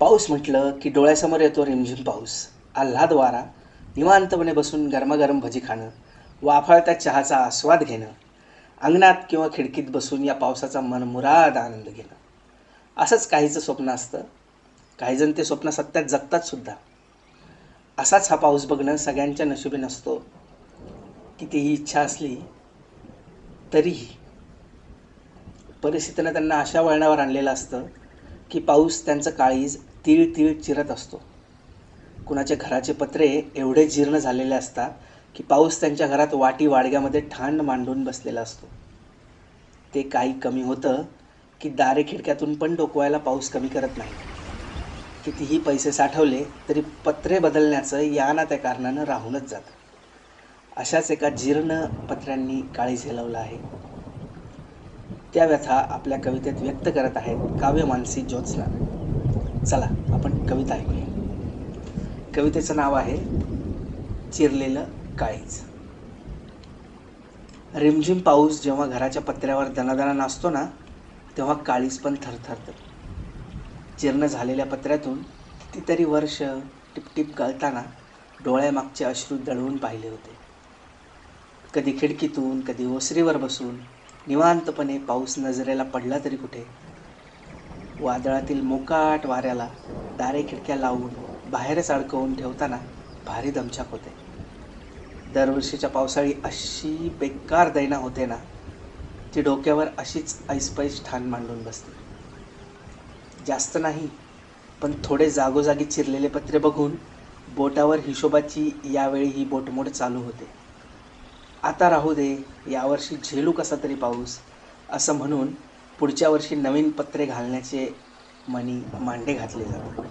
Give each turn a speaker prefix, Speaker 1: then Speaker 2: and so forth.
Speaker 1: पाऊस म्हटलं की डोळ्यासमोर येतो रिमझिम पाऊस. आल्हाद वारा निवांतपणे बसून गरमागरम भजी खाणं वाफाळत्या चहाचा आस्वाद घेणं अंगणात किंवा खिडकीत बसून या पावसाचा मनमुराद आनंद घेणं. असंच काहीचं स्वप्न असतं. काहीजण ते स्वप्न सत्यात जगतात सुद्धा. असाच हा पाऊस बघणं सगळ्यांच्या नशिबी नसतो. कितीही इच्छा असली तरीही. परिस्थितीनं त्यांना अशा वळणावर आणलेलं असतं की पाऊस त्यांचं काळीज तीळ तीळ चिरत असतो. कुणाच्या घराचे पत्रे एवढे जीर्ण झालेले असतात की पाऊस त्यांच्या घरात वाटी वाडग्यामध्ये ठाण मांडून बसलेला असतो. ते काही कमी होतं की दारे खिडक्यातून पण डोकवायला पाऊस कमी करत नाही. कितीही पैसे साठवले तरी पत्रे बदलण्याचं या ना त्या कारणानं राहूनच जातं. अशाच एका जीर्ण पत्र्यांनी काळी झेलवलं आहे. त्या व्यथा आपल्या कवितेत व्यक्त करत आहेत काव्य मानसी ज्योत्स्ना. चला आपण कविता ऐकूया. कवितेचं नाव आहे चिरलेलं काळीज. रिमझिम पाऊस जेव्हा घराच्या पत्र्यावर दणादणा नाचतो ना तेव्हा काळीज पण थरथरतं. जीर्ण झालेल्या पत्र्यातून कितीतरी वर्ष टिपटिप गळताना डोळ्यामागचे अश्रू दळवून पाहिले होते. कधी खिडकीतून कधी ओसरीवर बसून निवांतपणे पाऊस नजरेला पडला तरी कुठे वादळातील मोकाट वाऱ्याला दारे खिडक्या लावून बाहेरच अडकवून ठेवताना भारी दमछाक होते. दरवर्षीच्या पावसाळी अशी बेकार दैना होते ना ती डोक्यावर अशीच ऐसपैस ठाण मांडून बसते. जास्त नाही पण थोडे जागोजागी चिरलेले पत्रे बघून बोटावर हिशोबाची यावेळी ही बोटमोड चालू होते. आता राहू दे यावर्षी झेलू कसा तरी पाऊस असं म्हणून पुढच्या वर्षी नवीन पत्रे घालण्याचे मनी मांडे घातले जातात.